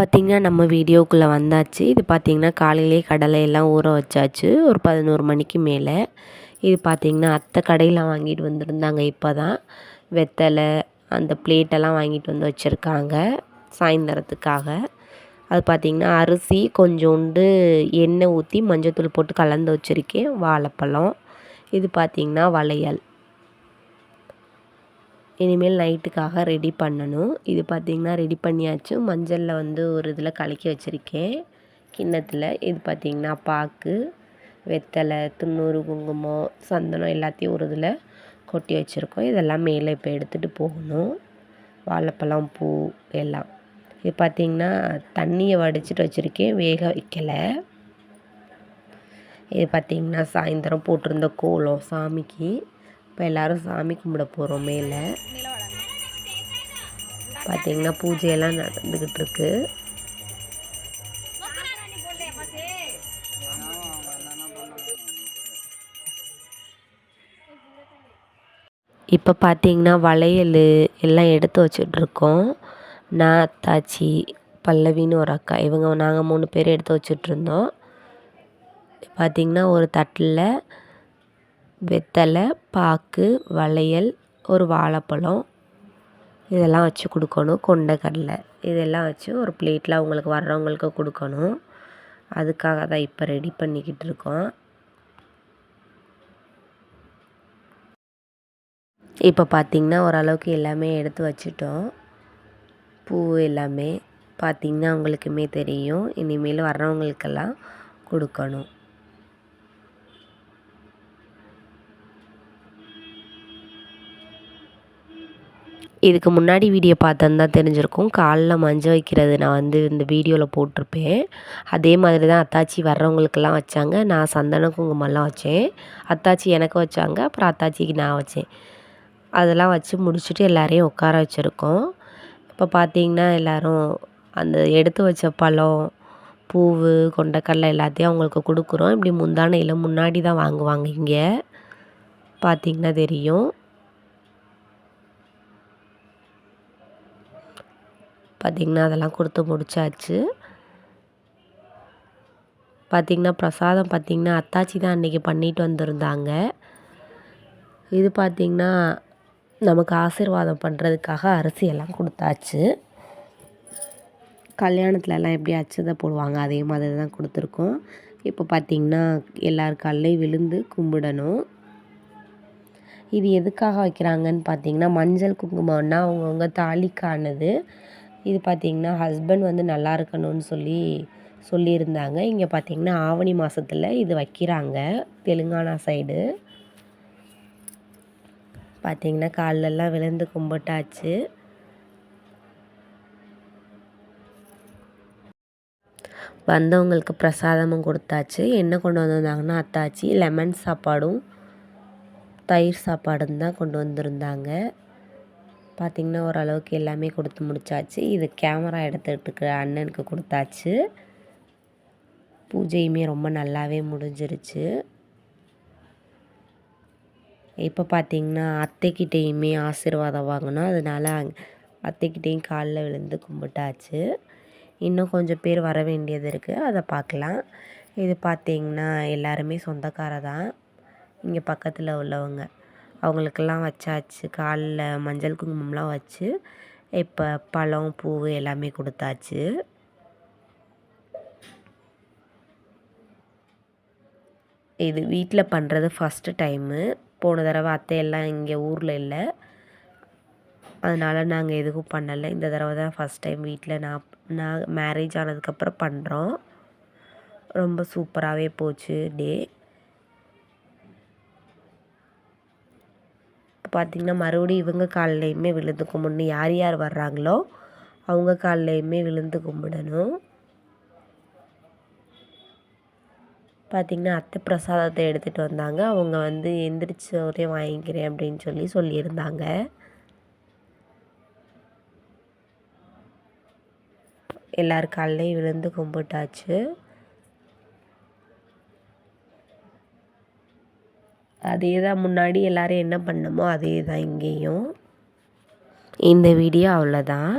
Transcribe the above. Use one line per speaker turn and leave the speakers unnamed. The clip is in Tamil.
பார்த்திங்கன்னா நம்ம வீடியோக்குள்ளே வந்தாச்சு. இது பார்த்திங்கன்னா காலையிலே கடலையெல்லாம் ஊற வச்சாச்சு. ஒரு பதினோரு மணிக்கு மேலே. இது பார்த்திங்கன்னா அத்தை கடையில் வாங்கிட்டு வந்திருந்தாங்க இப்போ தான் வெத்தலை அந்த பிளேட்டெல்லாம் வாங்கிட்டு வந்து வச்சுருக்காங்க சாயந்தரத்துக்காக. அது பார்த்திங்கன்னா அரிசி கொஞ்சோண்டு எண்ணெய் ஊற்றி மஞ்சத்தூள் போட்டு கலந்து வச்சுருக்கேன். வாழைப்பழம். இது பார்த்திங்கன்னா வளையல். இனிமேல் நைட்டுக்காக ரெடி பண்ணணும். இது பார்த்திங்கன்னா ரெடி பண்ணியாச்சு. மஞ்சளில் வந்து ஒரு இதில் கலக்கி வச்சுருக்கேன். கிண்ணத்தில். இது பார்த்திங்கன்னா பாக்கு வெத்தலை துண்ணூறு குங்குமம் சந்தனம் எல்லாத்தையும் ஒரு இதில் கொட்டி வச்சுருக்கோம். இதெல்லாம் மேலே இப்போ எடுத்துகிட்டு போகணும். வாழைப்பழம் பூ எல்லாம். இது பார்த்திங்கன்னா தண்ணியை வடிச்சிட்டு வச்சுருக்கேன். வேக வைக்கலை. இது பார்த்திங்கன்னா சாயந்தரம் போட்டிருந்த கோலம் சாமிக்கு. இப்போ எல்லோரும் சாமி கும்பிட போகிறோம் மேலே பார்த்திங்கன்னா பூஜையெல்லாம் நடந்துக்கிட்டு இருக்கு இப்போ பார்த்தீங்கன்னா வளையல் எல்லாம் எடுத்து வச்சிட்ருக்கோம். நான் அத்தாச்சி பல்லவின்னு ஒரு அக்கா இவங்க நாங்கள் மூணு பேர் எடுத்து வச்சிட்ருந்தோம். பார்த்திங்கன்னா ஒரு தட்டில் வெத்தலை பாக்கு வளையல் ஒரு வாழைப்பழம் இதெல்லாம் வச்சு கொடுக்கணும். கொண்டக்கடலை இதெல்லாம் வச்சு ஒரு பிளேட்டில் அவங்களுக்கு வர்றவங்களுக்கு கொடுக்கணும். அதுக்காக தான் இப்போ ரெடி பண்ணிக்கிட்டு இருக்கோம். இப்போ பார்த்திங்கன்னா ஓரளவுக்கு எல்லாமே எடுத்து வச்சுட்டோம். பூ எல்லாமே பார்த்திங்கன்னா அவங்களுக்குமே தெரியும். இனிமேல் வர்றவங்களுக்கெல்லாம் கொடுக்கணும். இதுக்கு முன்னாடி வீடியோ பார்த்தோன்னு தான் தெரிஞ்சிருக்கும். காலில் மஞ்சள் வைக்கிறது நான் வந்து இந்த வீடியோவில் போட்டிருப்பேன். அதே மாதிரி தான் அத்தாச்சி வர்றவங்களுக்கெல்லாம் வச்சாங்க. நான் சந்தன குங்குமம்லாம் வச்சேன். அத்தாச்சி எனக்கு வச்சாங்க. அப்புறம் அத்தாச்சிக்கு நான் வச்சேன். அதெல்லாம் வச்சு முடிச்சுட்டு எல்லாரையும் உட்கார வச்சுருக்கோம். இப்போ பார்த்தீங்கன்னா எல்லோரும் அந்த எடுத்து வச்ச பழம் பூவு கொண்டக்கடலை எல்லாத்தையும் அவங்களுக்கு கொடுக்குறோம். இப்படி முந்தானையில் முன்னாடி தான் வாங்குவாங்க இங்கே. பார்த்திங்கன்னா தெரியும். பார்த்திங்கன்னா அதெல்லாம் கொடுத்து முடிச்சாச்சு. பார்த்திங்கன்னா பிரசாதம் பார்த்திங்கன்னா அத்தாச்சி தான் அன்றைக்கி பண்ணிட்டு வந்திருந்தாங்க. இது பார்த்திங்கன்னா நமக்கு ஆசீர்வாதம் பண்ணுறதுக்காக அரிசி எல்லாம் கொடுத்தாச்சு. கல்யாணத்துலலாம் எப்படி அச்சதை போடுவாங்க அதே மாதிரி தான் கொடுத்துருக்கோம். இப்போ பார்த்திங்கன்னா எல்லார் காலையும் விழுந்து கும்பிடணும். இது எதுக்காக வைக்கிறாங்கன்னு பார்த்தீங்கன்னா மஞ்சள் குங்குமம்னா அவங்கவுங்க தாலிக்கானது. இது பார்த்திங்கன்னா ஹஸ்பண்ட் வந்து நல்லா இருக்கணும்னு சொல்லி சொல்லியிருந்தாங்க. இங்கே பார்த்திங்கன்னா ஆவணி மாதத்துல இது வைக்கிறாங்க தெலுங்கானா சைடு பார்த்திங்கன்னா காலெல்லாம் விழுந்து கும்பிட்டாச்சு. வந்தவங்களுக்கு பிரசாதமும் கொடுத்தாச்சு. என்ன கொண்டு வந்திருந்தாங்கன்னா அத்தாச்சி லெமன் சாப்பாடும் தயிர் சாப்பாடும் தான் கொண்டு வந்திருந்தாங்க. பார்த்திங்கன்னா ஓரளவுக்கு எல்லாமே கொடுத்து முடிச்சாச்சு. இது கேமரா எடுத்துகிட்டு அண்ணனுக்கு கொடுத்தாச்சு. பூஜையுமே ரொம்ப நல்லாவே முடிஞ்சிருச்சு. இப்போ பார்த்திங்கன்னா அத்தைக்கிட்டேயுமே ஆசீர்வாதம் வாங்கினோம் அதனால் அத்தைக்கிட்டேயும் காலில் விழுந்து கும்பிட்டாச்சு. இன்னும் கொஞ்சம் பேர் வர வேண்டியது இருக்குது அதை பார்க்கலாம் இது பார்த்திங்கன்னா எல்லாருமே சொந்தக்கார தான் இங்கே பக்கத்தில் உள்ளவங்க. அவங்களுக்கெல்லாம் வச்சாச்சு. காலில் மஞ்சள் குங்குமம்லாம் வச்சு இப்போ பழம் பூ எல்லாமே கொடுத்தாச்சு. இது வீட்டில் பண்ணுறது ஃபஸ்ட்டு டைமு போன தடவை அத்தையெல்லாம் இங்கே ஊரில் இல்லை. அதனால் நாங்கள் எதுவும் பண்ணலை. இந்த தடவை தான் ஃபஸ்ட் டைம் வீட்டில் நான் நான் மேரேஜ் ஆனதுக்கப்புறம் பண்ணுறோம் ரொம்ப சூப்பராகவே போச்சு டே. பார்த்திங்கன்னா மறுபடியும் இவங்க கால்லையுமே விழுந்து கும்பிடணும். யார் யார் வர்றாங்களோ அவங்க கால்லையுமே விழுந்து கும்பிடணும். பார்த்திங்கன்னா அத்தை பிரசாதத்தை எடுத்துகிட்டு வந்தாங்க. அவங்க வந்து எந்திரிச்சு ஒரே வாங்கிக்கிறேன் அப்படின்னு சொல்லி சொல்லியிருந்தாங்க. எல்லார் காலையும் விழுந்து கும்பிட்டாச்சு. அதே தான் முன்னாடி எல்லோரும் என்ன பண்ணமோ அதே தான் இங்கேயும். இந்த வீடியோ அவ்வளோதான்